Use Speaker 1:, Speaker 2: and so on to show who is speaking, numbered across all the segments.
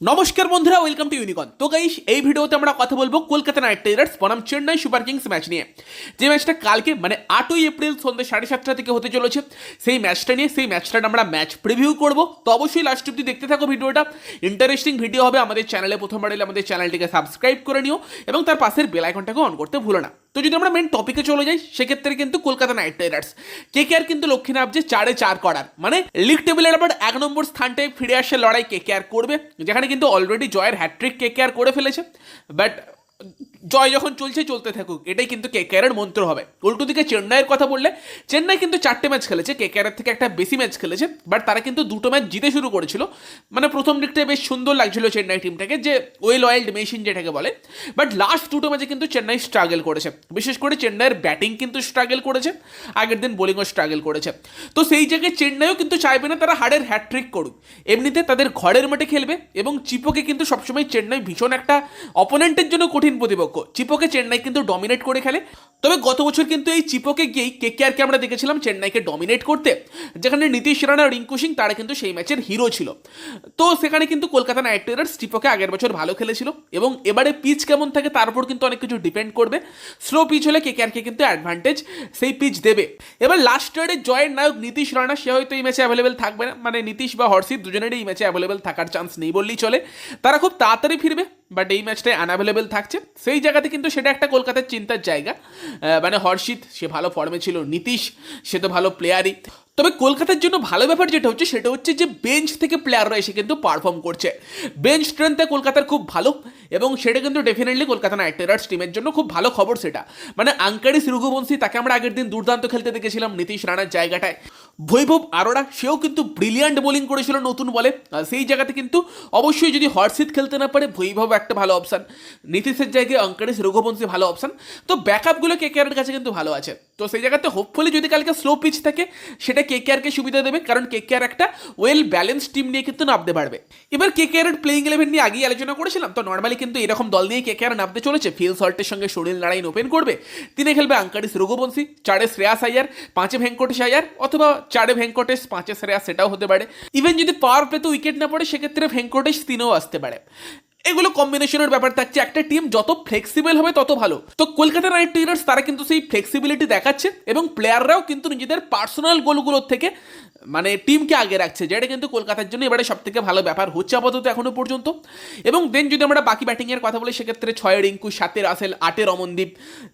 Speaker 1: নমস্কার বন্ধুরা welcome to ইউনিকন তো গাইস এই ভিডিওতে আমরা কথা বলব কলকাতা নাইট রাইডার্স বনাম চেন্নাই সুপার কিংস ম্যাচ নিয়ে। যে ম্যাচটা কালকে মানে আটই এপ্রিল সন্ধ্যে সাড়ে সাতটা থেকে হতে চলেছে, সেই ম্যাচটা নিয়ে, সেই ম্যাচটা আমরা ম্যাচ প্রিভিউ করব। তো অবশ্যই লাস্ট অব্দি দেখতে থাকো ভিডিওটা। ইন্টারেস্টিং ভিডিও হবে আমাদের চ্যানেলে প্রথমবার এলে আমাদের চ্যানেলটিকে সাবস্ক্রাইব করে নিও এবং তার পাশের বেল আইকনটাকে অন করতে ভুলো না। তো যদি আমরা মেন টপিকে চলে যাই, সেক্ষেত্রে কিন্তু Kolkata Knight Riders. K K R কিন্তু লক্ষ্মী নামছে চারে চার করার। মানে লিগ টেবিলের আবার এক নম্বর স্থানটায় ফিরে আসে লড়াই কে কে আর করবে, যেখানে কিন্তু অলরেডি জয়ের হ্যাট্রিক কে কে আর করে ফেলেছে। বাট জয় যখন চলছে, চলতে থাকুক। এটাই কিন্তু কে কে মন্ত্র হবে। উল্টো দিকে চেন্নাইয়ের কথা বললে, চেন্নাই কিন্তু চারটে ম্যাচ খেলেছে, কে কে থেকে একটা বেশি ম্যাচ খেলেছে, বাট তারা কিন্তু দুটো ম্যাচ জিতে শুরু করেছিল। মানে প্রথম দিকটায় বেশ সুন্দর লাগছিল চেন্নাই টিমটাকে, যে ওয়েল অয়েল্ড মেশিন যেটাকে বলে। বাট লাস্ট দুটো ম্যাচে কিন্তু চেন্নাই স্ট্রাগল করেছে। বিশেষ করে চেন্নাইয়ের ব্যাটিং কিন্তু স্ট্রাগল করেছে, আগের দিন বোলিংও স্ট্রাগল করেছে। তো সেই জায়গায় চেন্নাইও কিন্তু চাইবে না তারা হারের হ্যাট্রিক করুক। এমনিতে তাদের ঘরের মাঠে খেলবে এবং চিপোকে কিন্তু সবসময় চেন্নাই ভীষণ একটা অপোনেন্টের জন্য কঠিন প্রতিপক্ষ। চিপোকে। চেন্নাই কিন্তু ডমিনেট করে খেলে। তবে গত বছর কিন্তু এই চিপোকে গিয়েই কে কে আরকে আমরা দেখেছিলাম চেন্নাইকে ডমিনেট করতে। যেখানে নীতিশ রানা রিঙ্কু সিং, তারা কিন্তু সেই ম্যাচের হিরো ছিল। তো সেখানে কিন্তু কলকাতা নাইট রাইডার্স চিপোকে আগের বছর ভালো খেলেছিল এবং এবারে পিচ কেমন থাকে তার উপর কিন্তু অনেক কিছু ডিপেন্ড করবে। স্লো পিচ হলে কে কে আরকে কিন্তু অ্যাডভান্টেজ সেই পিচ দেবে। এবার লাস্ট রাইডের জয়ের নায়ক নীতিশ রানা, সে হয়তো এই ম্যাচে অ্যাভেলেবেল থাকবে না। মানে নীতিশ বা হর্ষিত দুজনেরই এই ম্যাচে অ্যাভেলেবেল থাকার চান্স নেই বললেই চলে। তারা খুব তাড়াতাড়ি ফিরবে। বাট এই ম্যাচটায় আনঅ্যাভেলেবেল থাকছে, সেই জায়গাতে কিন্তু সেটা একটা কলকাতার চিন্তার জায়গা। মানে হর্ষিত, সে ভালো ফর্মে ছিল, নীতিশ, সে তো ভালো প্লেয়ারই তবে কলকাতার জন্য ভালো ব্যাপার যেটা হচ্ছে, সেটা হচ্ছে যে বেঞ্চ থেকে প্লেয়াররা এসে কিন্তু পারফর্ম করছে। বেঞ্চ স্ট্রেংথে কলকাতার খুব ভালো এবং সেটা কিন্তু ডেফিনেটলি কলকাতা নাইট রাইডার্স টিমের জন্য খুব ভালো খবর সেটা। মানে আঙ্কারিস রঘুবংশী তাকে আমরা আগের দিন দুর্দান্ত খেলতে দেখেছিলাম নীতিশ রানার জায়গাটায়। বৈভব আরোরা সেও কিন্তু ব্রিলিয়ান্ট বোলিং করেছিল নতুন বলে। সেই জায়গাতে কিন্তু অবশ্যই যদি হর্ষিত খেলতে না পারে বৈভব একটা ভালো অপশান নীতিশের জায়গায় অঙ্কারিস রঘুবংশী ভালো অপশান তো ব্যাকআপগুলো কে কেয়ারের কাছে কিন্তু ভালো আছে। তো সেই জায়গাতে হোপফুলি যদি কালকে স্লো পিচ থাকে, সেটা কে কেয়ারকে সুবিধা দেবে, কারণ কে কেয়ার একটা ওয়েল ব্যালেন্স টিম নিয়ে কিন্তু নামতে পারবে। এবার কে কেয়ারের প্লেইং ইলেভেন নিয়ে আগেই আলোচনা করেছিলাম, তো নর্মালি কিন্তু এরকম দল নিয়ে কে কেয়ার নামতে চলেছে। ফিল সল্টের সঙ্গে সুনীল নারায়ণ ওপেন করবে। তিনি খেলবে আঙ্কারিস রঘুবংশী চারে শ্রেয়াস আয়ার পাঁচে ভেঙ্কটেশ আয়ার অথবা চারে ভেঙ্কটেশ পাঁচে শ্রেয়াস সেটাও হতে পারে। ইভেন যদি পাওয়ার প্লেতে উইকেট না পড়ে, সেক্ষেত্রে ভেঙ্কটেশ তিনেও আসতে পারে। এগুলো কম্বিনেশনের ব্যাপার থাকছে। একটা টিম যত ফ্লেক্সিবল হবে, তত ভালো। তো কলকাতা নাইট রাইডার্স তারা কিন্তু সেই ফ্লেক্সিবিলিটি দেখাচ্ছে এবং প্লেয়াররাও কিন্তু নিজেদের পার্সোনাল গোলগুলোর থেকে মানে টিমকে আগে রাখছে যেটা কিন্তু কলকাতার জন্য এবারে সব থেকে ভালো ব্যাপার হচ্ছে আপাতত এখনও পর্যন্ত। এবং দেন যদি আমরা বাকি ব্যাটিংয়ের কথা বলি, সেক্ষেত্রে ছয় রিঙ্কু সাতে রাসেল, আটে রমনদীপ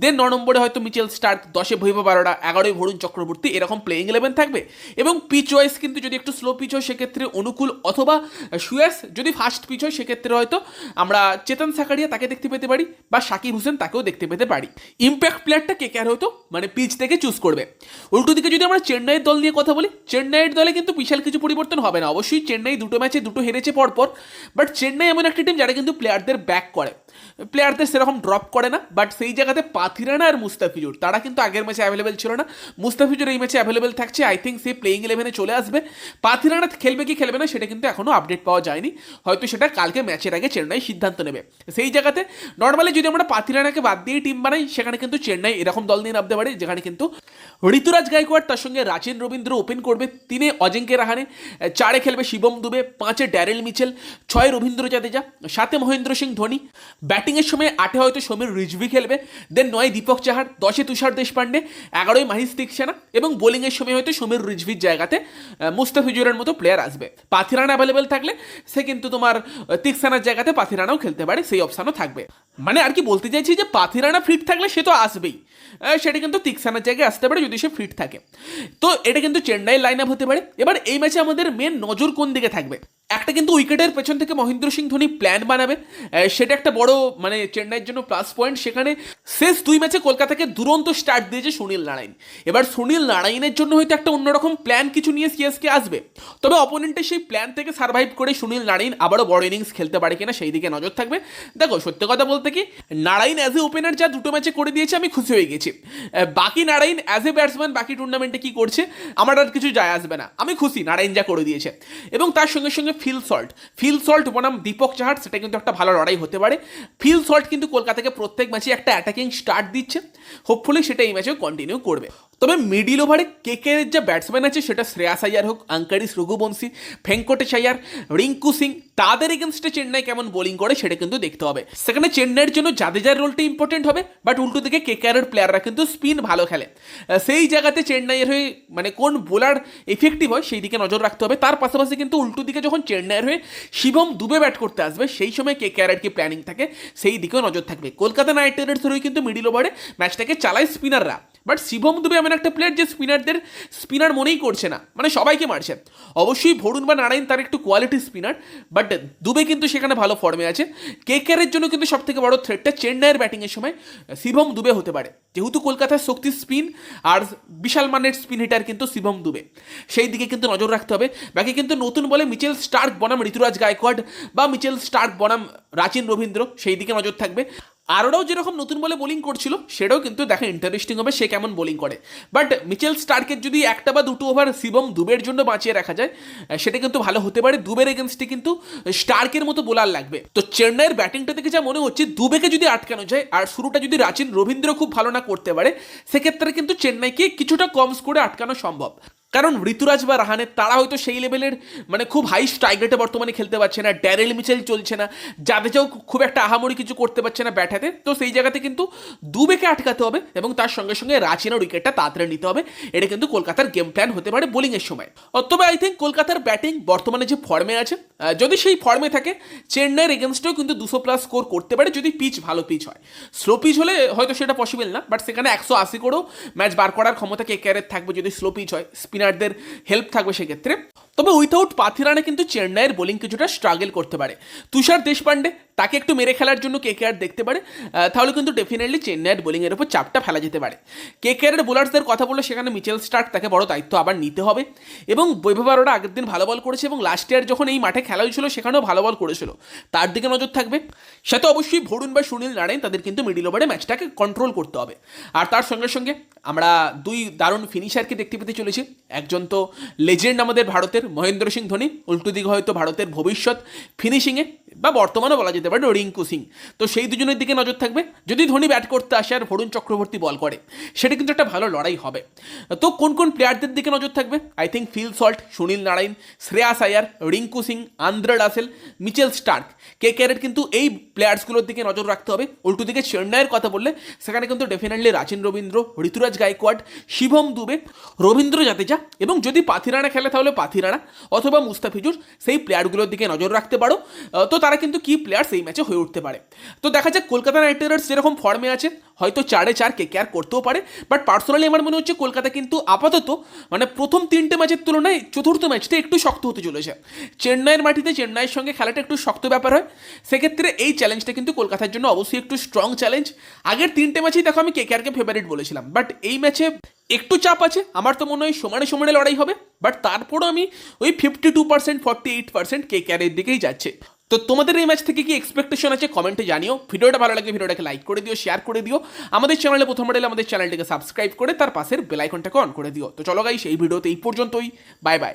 Speaker 1: দেন ন নম্বরে হয়তো মিচেল স্টার্ক, দশে ভৈব বারোটা এগারোই ভরুণ চক্রবর্তী, এরকম প্লেইং ইলেভেন থাকবে। এবং পিচ ওয়াইজ কিন্তু যদি একটু স্লো পিচ হয়, সেক্ষেত্রে অনুকূল অথবা সুয়েস যদি ফাস্ট পিচ হয়, সেক্ষেত্রে হয়তো আমরা চেতন সাকারিয়া তাকে দেখতে পেতে পারি বা সাকিব হোসেন তাকেও দেখতে পেতে পারি। ইম্প্যাক্ট প্লেয়ারটা কে কে হয়তো মানে পিচ থেকে চুজ করবে। উল্টো দিকে যদি আমরা চেন্নাইয়ের দল নিয়ে কথা বলি চেন্নাইয়ের দলে কিন্তু বিশাল কিছু পরিবর্তন হবে না। অবশ্যই চেন্নাই দুটো ম্যাচে দুটো হেরেছে পরপর বাট চেন্নাই এমন একটা টিম যারা কিন্তু প্লেয়ারদের ব্যাক করে। প্লেয়ারদের সেরকম ড্রপ করে না বাট সেই জায়গাতে পাথিরানা আর মুস্তাফিজুর, তারা কিন্তু আগের ম্যাচে অ্যাভেলেবেল ছিল না। মুস্তাফিজুর এই ম্যাচে অ্যাভেলেবেল থাকছে আই থিঙ্ক সে প্লেইং ইলেভেনে চলে আসবে। পাথিরানা খেলবে কি খেলবে না, সেটা কিন্তু এখনও আপডেট পাওয়া যায়নি। হয়তো সেটা কালকে ম্যাচের আগে চেন্নাই সিদ্ধান্ত নেবে। সেই জায়গাতে নর্মালি যদি আমরা পাথিরানাকে বাদ দিয়ে টিম বানাই, সেখানে কিন্তু চেন্নাই এরকম দল নিয়ে নামতে পারে, যেখানে কিন্তু ঋতুরাজ গাইকোয়াড় তার সঙ্গে রাচেন রবীন্দ্র ওপেন করবে, তিনে অজিঙ্ক্য রাহানে, চারে খেলবে শিবম দুবে, পাঁচে ড্যারেল মিচেল, ছয় রবীন্দ্র জাদেজা, সাতে মহেন্দ্র সিং ধোনি ব্যাটিংয়ের সময় আটে হয়তো সমীর রিজভি খেলবে দেন নয় দীপক চাহার দশে তুষার দেশপান্ডে এগারোই মাহিস তিকসানা এবং বোলিংয়ের সময় হয়তো সমীর রিজভির জায়গাতে মুস্তাফিজুরের মতো প্লেয়ার আসবে। পাথিরানা অ্যাভেলেবেল থাকলে সে কিন্তু তোমার তিকসানার জায়গাতে পাথিরানাও খেলতে পারে, সেই অপশানও থাকবে। মানে আর কি বলতে চাইছি যে পাথিরানা ফিট থাকলে সে তো আসবেই। সেটা কিন্তু তিকসানার জায়গায় আসতে পারে যদি সে ফিট থাকে। তো এটা কিন্তু চেন্নাই লাইন আপ হতে পারে। এবার এই ম্যাচে আমাদের মেন নজর কোন দিকে থাকবে? একটা কিন্তু উইকেটের পেছন থেকে মহেন্দ্র সিং ধোনি প্ল্যান বানাবে। সেটা একটা বড় মানে চেন্নাইয়ের জন্য প্লাস পয়েন্ট সেখানে শেষ দুই ম্যাচে কলকাতাকে দুরন্ত স্টার্ট দিয়েছে সুনীল নারায়ণ। এবার সুনীল নারায়ণের জন্য হয়তো একটা অন্যরকম প্ল্যান কিছু নিয়ে সিএসকে আসবে। তবে অপোনেন্টের সেই প্ল্যান থেকে সার্ভাইভ করে সুনীল নারায়ণ আবারও বড় ইনিংস খেলতে পারে কিনা সেই দিকে নজর থাকবে। দেখো, সত্যি কথা বলতে কি, নারায়ণ অ্যাজ এ ওপেনার যা দুটো ম্যাচে করে দিয়েছে, আমি খুশি হয়ে গেছি। বাকি নারায়ণ অ্যাজ এ ব্যাটসম্যান বাকি টুর্নামেন্টে কি করছে, আমার আর কিছু যায় আসবে না। আমি খুশি, নারায়ণ যা করে দিয়েছে। এবং তার সঙ্গে সঙ্গে ফিল সল্ট। ফিল সল্ট বনাম দীপক চাহার সেটা কিন্তু একটা ভালো লড়াই হতে পারে। ফিল সল্ট কিন্তু কলকাতাকে প্রত্যেক ম্যাচে একটা অ্যাটাকিং স্টার্ট দিচ্ছে। হোপফুলি সেটা এই ম্যাচেও কন্টিনিউ করবে। তবে মিডিল ওভারে কেকের যে ব্যাটসম্যান আছে সেটা শ্রেয়াস আয়ার হোক, আঙ্কারিস রঘুবংশী, ভেঙ্কটেশ আয়ার, রিঙ্কু সিং, তাদের এগেনস্টে চেন্নাই কেমন বোলিং করে সেটা কিন্তু দেখতে হবে। সেখানে চেন্নাইয়ের জন্য জাদেজার রোলটা ইম্পর্টেন্ট হবে বাট উল্টো দিকে কে কেকেআরের প্লেয়াররা কিন্তু স্পিন ভালো খেলে। সেই জায়গাতে চেন্নাইয়ের হয়ে মানে কোন বোলার এফেক্টিভ হয় সেই দিকে নজর রাখতে হবে। তার পাশাপাশি কিন্তু উল্টো দিকে যখন চেন্নাইয়ের হয়ে শিবম দুবে ব্যাট করতে আসবে, সেই সময় কে কেকেআরের কি প্ল্যানিং থাকে, সেই দিকেও নজর থাকবে। কলকাতা নাইট রাইডার্সের হয়ে কিন্তু মিডিল ওভারে ম্যাচটাকে চালায় স্পিনাররা বাট শিবম দুবে এমন একটা প্লেয়ার যে স্পিনারদের স্পিনার মনেই করছে না। মানে সবাইকে মারছে। অবশ্যই ভরুণ বা নারায়ণ তার একটু কোয়ালিটি স্পিনার বাট দুবে কিন্তু সেখানে ভালো ফর্মে আছে। কেকেআরের জন্য কিন্তু সব থেকে বড় থ্রেটটা চেন্নাইয়ের ব্যাটিংয়ের সময় শিবম দুবে হতে পারে। যেহেতু কলকাতার শক্তি স্পিন আর বিশাল মানের স্পিন হিটার কিন্তু শিবম দুবে সেই দিকে কিন্তু নজর রাখতে হবে। বাকি কিন্তু নতুন বলে মিচেল স্টার্ক বনাম ঋতুরাজ গায়কোয়াড বা মিচেল স্টার্ক বনাম রাচিন রবীন্দ্র সেই দিকে নজর থাকবে। আরোরাও যেরকম নতুন বলে বোলিং করছিল, সেটাও কিন্তু দেখা ইন্টারেস্টিং হবে, সে কেমন বোলিং করে। বাট মিচেল স্টার্কের যদি একটা বা দুটো ওভার শিবম দুবের জন্য বাঁচিয়ে রাখা যায় সেটা কিন্তু ভালো হতে পারে। দুবের এগেনস্টে কিন্তু স্টার্কের মতো বোলার লাগবে। তো চেন্নাইয়ের ব্যাটিংটা থেকে যা মনে হচ্ছে, দুবেকে যদি আটকানো যায়, আর শুরুটা যদি রাচিন রবীন্দ্র খুব ভালো না করতে পারে, সেক্ষেত্রে কিন্তু চেন্নাইকে কিছুটা কম স্কোরে আটকানো সম্ভব। কারণ ঋতুরাজ বা রাহানের তারা হয়তো সেই লেভেলের মানে খুব হাই স্ট্রাইক রেটে বর্তমানে খেলতে পারছে না ড্যারেল মিচেল চলছে না যাদেরকেও খুব একটা আহামরি কিছু করতে পারছে না ব্যাট হাতে। তো সেই জায়গাতে কিন্তু দুবেকে আটকাতে হবে এবং তার সঙ্গে সঙ্গে রাচিনের উইকেটটা তাড়াতাড়ি নিতে হবে। এটা কিন্তু কলকাতার গেম প্ল্যান হতে পারে বোলিংয়ের সময়। তবে আই থিঙ্ক কলকাতার ব্যাটিং বর্তমানে যে ফর্মে আছে যদি সেই ফর্মে থাকে, চেন্নাইয়ের এগেনস্টেও কিন্তু দুশো প্লাস স্কোর করতে পারে যদি পিচ ভালো পিচ হয়। স্লো পিচ হলে হয়তো সেটা পসিবল না বাট সেখানে একশো আশি করেও ম্যাচ বার করার ক্ষমতা কে ক্যারের থাকবে যদি স্লো পিচ হয়। স্পিনারদের হেল্প থাকবে সেক্ষেত্রে। তবে উইথাউট পাথিরানে কিন্তু চেন্নাইয়ের বোলিং কিছুটা স্ট্রাগল করতে পারে। তুষার দেশপান্ডে তাকে একটু মেরে খেলার জন্য কে কে আর দেখতে পারে তাহলে কিন্তু ডেফিনেটলি চেন্নাইয়ের বোলিংয়ের উপর চাপটা ফেলা যেতে পারে। কে কে আর বোলার্সদের কথা বললে সেখানে মিচেল স্টার্ক তাকে বড় দায়িত্ব আবার নিতে হবে। এবং বৈভব আরোরা আগের দিন ভালো বল করেছে এবং লাস্ট ইয়ার যখন এই মাঠে খেলা হয়েছিল সেখানেও ভালো বল করেছিল। তার দিকে নজর থাকবে। সাথে অবশ্যই ভরুণ বা সুনীল নারায়ণ তাদের কিন্তু মিডিল ওভারে ম্যাচটাকে কন্ট্রোল করতে হবে। আর তার সঙ্গে সঙ্গে আমরা দুই দারুণ ফিনিশারকে দেখতে পেতে চলেছি। একজন তো লেজেন্ড আমাদের ভারতের, মহেন্দ্র সিং ধোনি, উল্টো দিকে হয়তো ভারতের ভবিষ্যৎ ফিনিশিংয়ে বা বর্তমানে বলা যেতে পারে রিঙ্কু সিং। তো সেই দুজনের দিকে নজর থাকবে। যদি ধোনি ব্যাট করতে আসে আর ভরুণ চক্রবর্তী বল করে, সেটা কিন্তু একটা ভালো লড়াই হবে। তো কোন কোন প্লেয়ারদের দিকে নজর থাকবে? I think Phil Salt Sunil Narayan Shreyas Iyer Rinku Singh Andre Russell Mitchell Starc K KR কিন্তু এই প্লেয়ার্সগুলোর দিকে নজর রাখতে হবে। উল্টো দিকে চেন্নাইয়ের কথা বললে, সেখানে কিন্তু ডেফিনেটলি রাচিন রবীন্দ্র, ঋতুরাজ গায়কোয়াড শিবম দুবে, রবীন্দ্র জাদেজা এবং যদি পাথিরানা খেলে তাহলে পাথিরানা অথবা মুস্তাফিজুর, সেই প্লেয়ারগুলোর দিকে নজর রাখতে পারো। তো তারা কিন্তু কি প্লেয়ার সেই ম্যাচে হয়ে উঠতে পারে। তো দেখা যাক কলকাতা নাইট রাইডার্স যেরকম ফর্মে আছে, হয়তো চারে চার কে কেয়ার করতেও পারে। বাট পার্সোনালি আমার মনে হচ্ছে কলকাতা কিন্তু আপাতত মানে প্রথম তিনটে ম্যাচের তুলনায় চতুর্থ ম্যাচটা একটু শক্ত হতে চলেছে। চেন্নাইয়ের মাটিতে চেন্নাইয়ের সঙ্গে খেলাটা একটু শক্ত ব্যাপার হয়। সেক্ষেত্রে এই চ্যালেঞ্জটা কিন্তু কলকাতার জন্য অবশ্যই একটু স্ট্রং চ্যালেঞ্জ আগের তিনটে ম্যাচেই দেখো আমি কেকেআরকে ফেভারিট বলেছিলাম। বাট এই ম্যাচে একটু চাপ আছে। আমার তো মনে হয় সমানে সমানে লড়াই হবে। বাট তারপরও আমি ওই fifty two percent forty eight percent K ক্যারের দিকেই যাচ্ছে। তো তোমাদের এই ম্যাচ থেকে কি এক্সপেকটেশন আছে কমেন্টে জানিও। ভিডিওটা ভালো লাগলে ভিডিওটাকে লাইক করে দিও শেয়ার করে দিও। আমাদের চ্যানেলে প্রথমবার এলে আমাদের চ্যানেলটিকে সাবস্ক্রাইব করে তার পাশের বেলাইকনটাকে অন করে দিও। তো চলো গাইস এই ভিডিওতে এই পর্যন্তই। Bye bye